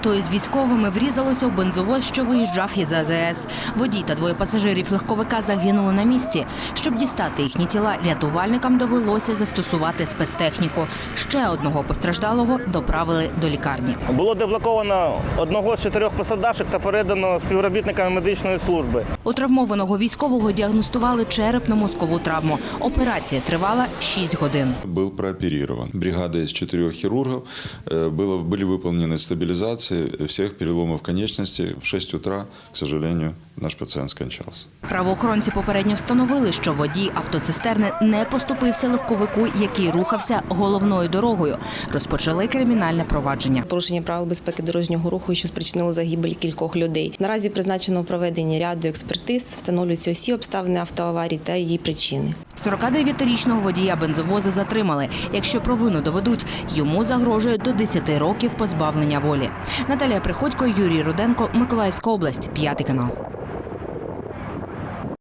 Авто із військовими врізалося у бензовоз, що виїжджав із АЗС. Водій та двоє пасажирів легковика загинули на місці. Щоб дістати їхні тіла, рятувальникам довелося застосувати спецтехніку. Ще одного постраждалого доправили до лікарні. Було деблоковано одного з чотирьох пострадавших та передано співробітникам медичної служби. У травмованого військового діагностували черепно-мозкову травму. Операція тривала 6 годин. был прооперирован. Бригада из четырех хирургов. Э, Было, были выполнены стабилизации всех переломов конечностей. В 6 утра, к сожалению, наш пациент скончался. Правоохоронці попередньо встановили, що водій автоцистерни не поступився легковику, який рухався головною дорогою. Розпочали кримінальне провадження. порушення правил безпеки дорожнього руху, що спричинило загибель кількох людей. Наразі призначено проведення ряду експертиз, встановлюються усі обставини автоаварії та її причини. 49-річного водія бензовоза затримали. Якщо провину доведуть, йому загрожує до 10 років позбавлення волі. Наталія Приходько, Юрій Руденко, Миколаївська область, п'ятий канал.